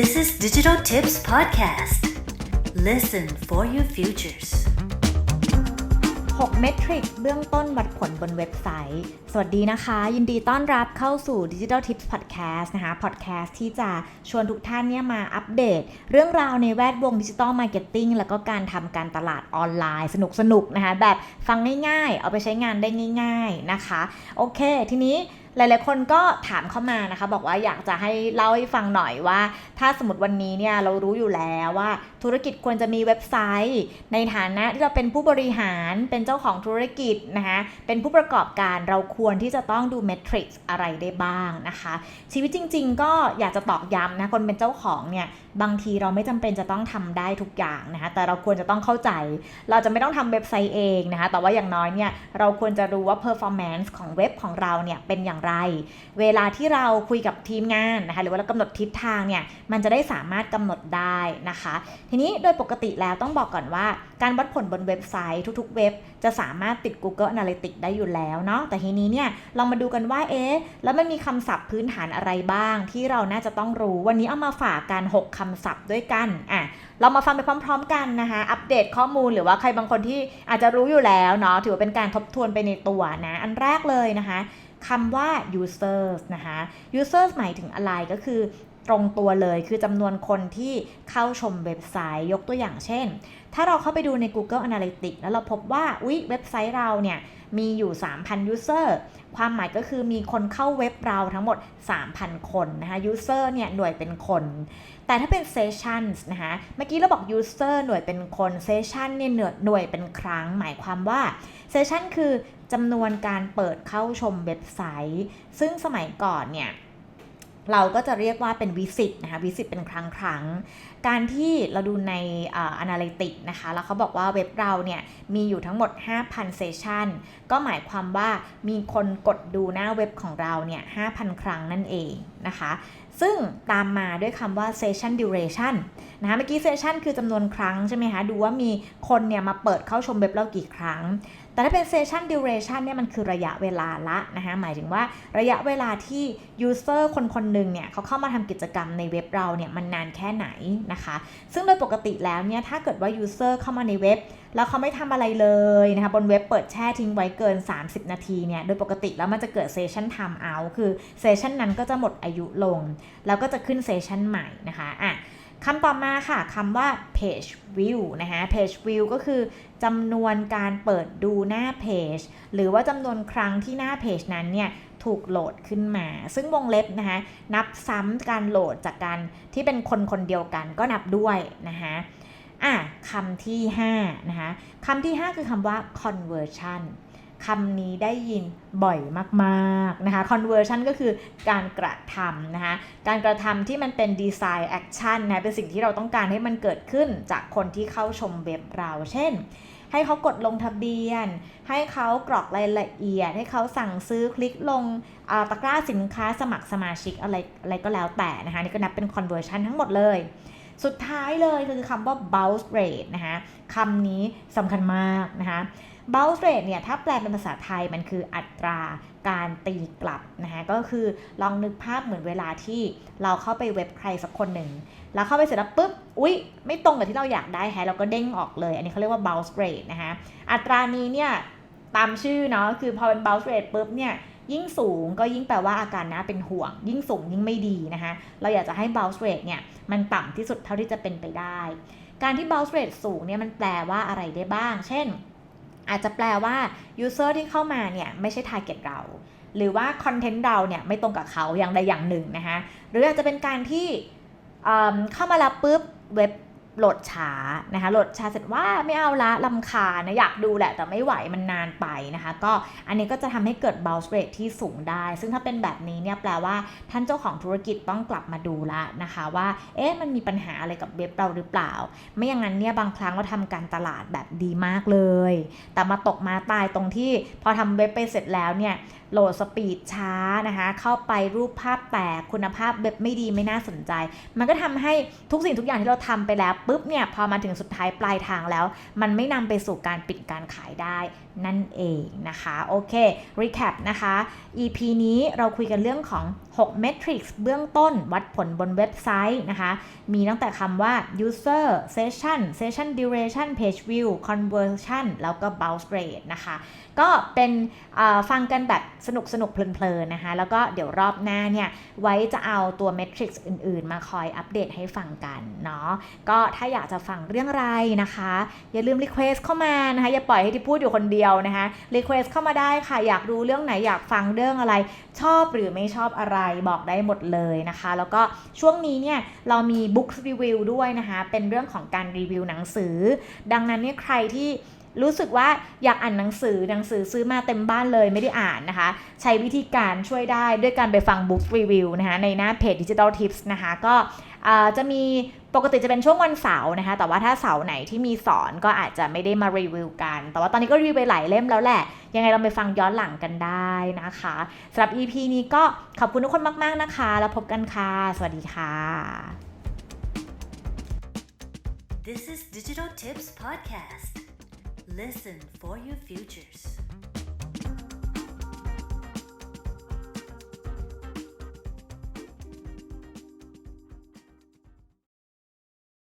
This is Digital Tips Podcast. Listen for your futures. 6 เมทริกเบื้องต้นวัดผลบนเว็บไซต์ สวัสดีนะคะ ยินดีต้อนรับเข้าสู่ Digital Tips Podcast นะคะ podcast ที่จะชวนทุกท่านเนี่ยมาอัปเดต เรื่องราวในแวดวงดิจิ t a ลมาร์เก็ตติ้งแล้วก็การทำการตลาดออนไลน์สนุกๆนะคะ แบบฟังง่ายๆ เอาไปใช้งานได้ง่าย ๆนะคะ โอเค ทีนี้หลาย ๆ คนก็ถามเข้ามานะคะ บอกว่าอยากจะให้เล่าให้ฟังหน่อยว่า ถ้าสมมติวันนี้เนี่ยเรารู้อยู่แล้วว่าธุรกิจควรจะมีเว็บไซต์ ในฐานะที่เราเป็นผู้บริหารเป็นเจ้าของธุรกิจนะคะเป็นผู้ประกอบการเราควรที่จะต้องดูเมทริกซ์อะไรได้บ้างนะคะ ชีวิตจริง ๆ ก็อยากจะตอกย้ำนะคนเป็นเจ้าของเนี่ยบางทีเราไม่จำเป็นจะต้องทำได้ทุกอย่างนะคะแต่เราควรจะต้องเข้าใจ เราจะไม่ต้องทำเว็บไซต์เองนะคะแต่ว่าอย่างน้อยเนี่ยเราควรจะรู้ว่า performance ของเว็บของเราเนี่ยเป็นอย่างไร เวลาที่เราคุยกับทีมงานนะคะหรือว่าเรากำหนดทิศทางเนี่ยมันจะได้สามารถกำหนดได้นะคะทีนี้โดยปกติแล้วต้องบอกก่อนว่า การวัดผลบนเว็บไซต์ทุกๆ เว็บ จะสามารถติด Google Analytics ได้อยู่แล้วเนาะแต่ทีนี้เนี่ยลองมาดูกันว่าเอ๊ะแล้วมันมีคำศัพท์พื้นฐานอะไรบ้าง ที่เราน่าจะต้องรู้ วันนี้เอามาฝากกัน 6คำศัพท์ด้วยกันอะเรามาฟังไปพร้อม ๆ กันนะคะ อัปเดตข้อมูลหรือว่าใครบางคนที่อาจจะรู้อยู่แล้วเนาะถือว่าเป็นการทบทวนไปในตัวนะ อันแรกเลยนะคะคำว่า users นะคะ users หมายถึงอะไรก็คือ ตรงตัวเลย คือจำนวนคนที่เข้าชมเว็บไซต์ยกตัวอย่างเช่น ถ้าเราเข้าไปดูใน Google Analytics แล้วเราพบว่าอุ๊ยเว็บไซต์เราเนี่ยมีอยู่ 3,000 user ความหมายก็คือมีคนเข้าเว็บเราทั้งหมด 3,000 คนนะคะ user เนี่ยหน่วยเป็นคน แต่ถ้าเป็น sessions นะคะ เมื่อกี้เราบอก user หน่วยเป็นคน session เนี่ยหน่วยเป็นครั้ง หมายความว่า session คือจำนวนการเปิดเข้าชมเว็บไซต์ ซึ่งสมัยก่อนเนี่ย เราก็จะเรียกว่าเป็นวิสิตนะคะวิสิตเป็นครั้งครั้งการที่เราดูใน Analytic นะคะ แล้วเขาบอกว่าเว็บเราเนี่ยมีอยู่ทั้งหมด 5,000 เซสชันก็หมายความว่ามีคนกดดูหน้าเว็บของเราเนี่ย 5,000 ครั้งนั่นเองนะคะ ซึ่งตามมาด้วยคำว่า session duration นะคะเมื่อกี้ session คือจำนวนครั้งใช่ไหมคะดูว่ามีคนเนี่ยมาเปิดเข้าชมเว็บเรากี่ครั้ง แต่ถ้าเป็น session duration เนี่ยมันคือระยะเวลาละนะคะหมายถึงว่าระยะเวลาที่ user คนคนหนึ่งเนี่ยเขาเข้ามาทำกิจกรรมในเว็บเราเนี่ยมันนานแค่ไหนนะคะ ซึ่งโดยปกติแล้วเนี่ยถ้าเกิดว่า user เข้ามาในเว็บแล้วเขาไม่ทำอะไรเลยนะคะบนเว็บเปิดแช่ทิ้งไว้เกิน 30 นาทีเนี่ยโดยปกติแล้วมันจะเกิด session time out คือ session นั้นก็จะหมดอายุลง แล้วก็จะขึ้น session ใหม่นะคะอะคำต่อมาค่ะคำว่า page view นะคะ page view ก็คือจำนวนการเปิดดูหน้าเพจหรือว่าจำนวนครั้งที่หน้าเพจนั้นเนี่ยถูกโหลดขึ้นมา ซึ่งวงเล็บนะคะนับซ้ำการโหลดจากการที่เป็นคนคนเดียวกันก็นับด้วยนะคะ อะคำที่5นะคะคำที่ 5 คือคำว่า conversion คำนี้ได้ยินบ่อยมากๆนะคะ conversion ก็คือการกระทำนะคะ การกระทำที่มันเป็น design action นะ เป็นสิ่งที่เราต้องการให้มันเกิดขึ้นจากคนที่เข้าชมเว็บเรา เช่น ให้เขากดลงทะเบียน ให้เขากรอกรายละเอียด ให้เขาสั่งซื้อคลิกลงตะกร้าสินค้าสมัครสมาชิกอะไรอะไรก็แล้วแต่นะคะ นี่ก็นับเป็น conversion ทั้งหมดเลย สุดท้ายเลยคือคำว่า bounce rate นะคะคำนี้สำคัญมากนะคะ bounce rate เนี่ยถ้าแปลเป็นภาษาไทยมันคืออัตราการตีกลับนะคะก็คือลองนึกภาพเหมือนเวลาที่เราเข้าไปเว็บใครสักคนหนึ่งแล้วเข้าไปเสร็จแล้วปุ๊บอุ๊ย ไม่ตรงกับที่เราอยากได้แฮะเราก็เด้งออกเลย อันนี้เขาเรียกว่า bounce rate นะคะอัตรานี้เนี่ยตามชื่อเนาะคือพอเป็น bounce rate ปุ๊บเนี่ย ยิ่งสูงก็ยิ่งแปลว่าอาการน่าเป็นห่วง ยิ่งสูงยิ่งไม่ดีนะคะ เราอยากจะให้ bounce rate เนี่ยมันต่ำที่สุดเท่าที่จะเป็นไปได้ การที่ bounce rate สูงเนี่ยมันแปลว่าอะไรได้บ้าง เช่น อาจจะแปลว่า user ที่เข้ามาเนี่ยไม่ใช่ target เราหรือว่าคอนเทนต์เราเนี่ยไม่ตรงกับเขาอย่างใดอย่างหนึ่งนะคะหรืออาจจะเป็นการที่เข้ามาแล้วปุ๊บเว็บ โหลดช้านะคะโหลดช้าเสร็จว่าไม่เอาละลำคานะอยากดูแหละแต่ไม่ไหวมันนานไปนะคะ ก็อันนี้ก็จะทำให้เกิด bounce rate ที่สูงได้ ซึ่งถ้าเป็นแบบนี้เนี่ยแปลว่าท่านเจ้าของธุรกิจต้องกลับมาดูละนะคะว่าเอ๊ะมันมีปัญหาอะไรกับเว็บเราหรือเปล่า ไม่อย่างนั้นเนี่ยบางครั้งเราทำการตลาดแบบดีมากเลย แต่มาตกมาตายตรงที่พอทำเว็บไปเสร็จแล้วเนี่ย โหลดสปีดช้านะคะ เข้าไปรูปภาพแตกคุณภาพแบบไม่ดีไม่น่าสนใจ มันก็ทำให้ทุกสิ่งทุกอย่างที่เราทำไปแล้วปุ๊บเนี่ยพอมาถึงสุดท้ายปลายทางแล้ว มันไม่นำไปสู่การปิดการขายได้ นั่นเองนะคะโอเค recap นะคะ EP นี้เราคุยกันเรื่องของ 6 metrics เบื้องต้นวัดผลบนเว็บไซต์นะคะ มีตั้งแต่คำว่า user session session duration page view conversion แล้วก็ bounce rate นะคะ ก็เป็นฟังกันแบบสนุกสนุกเพลินๆนะคะ แล้วก็เดี๋ยวรอบหน้าเนี่ยไว้จะเอาตัวเมทริกซ์อื่นๆ มาคอยอัปเดตให้ฟังกันเนาะก็ถ้าอยากจะฟังเรื่องอะไรนะคะ อย่าลืมรีเควสเข้ามานะคะ อย่าปล่อยให้ที่พูดอยู่คนเดียวนะคะรีเควสเข้ามาได้ค่ะ อยากรู้เรื่องไหนอยากฟังเรื่องอะไร ชอบหรือไม่ชอบอะไรบอกได้หมดเลยนะคะ แล้วก็ช่วงนี้เนี่ยเรามีบุ๊กรีวิวด้วยนะคะ เป็นเรื่องของการรีวิวหนังสือ ดังนั้นเนี่ยใครที่ รู้สึกว่าอยากอ่านหนังสือหนังสือซื้อมาเต็มบ้านเลยไม่ได้อ่านนะคะ ใช้วิธีการช่วยได้ด้วยการไปฟังบุ๊กรีวิวนะคะในหน้าเพจ Digital Tips นะคะก็จะมีปกติจะเป็นช่วงวันเสาร์นะคะ แต่ว่าถ้าเสาร์ไหนที่มีสอนก็อาจจะไม่ได้มารีวิวกัน แต่ว่าตอนนี้ก็รีวิวไปหลายเล่มแล้วแหละ ยังไงเราไปฟังย้อนหลังกันได้นะคะสำหรับ EP นี้ก็ขอบคุณทุกคนมาก ๆนะคะ แล้วพบกันค่ะ สวัสดีค่ะ This is Digital Tips Podcast. Listen for your futures.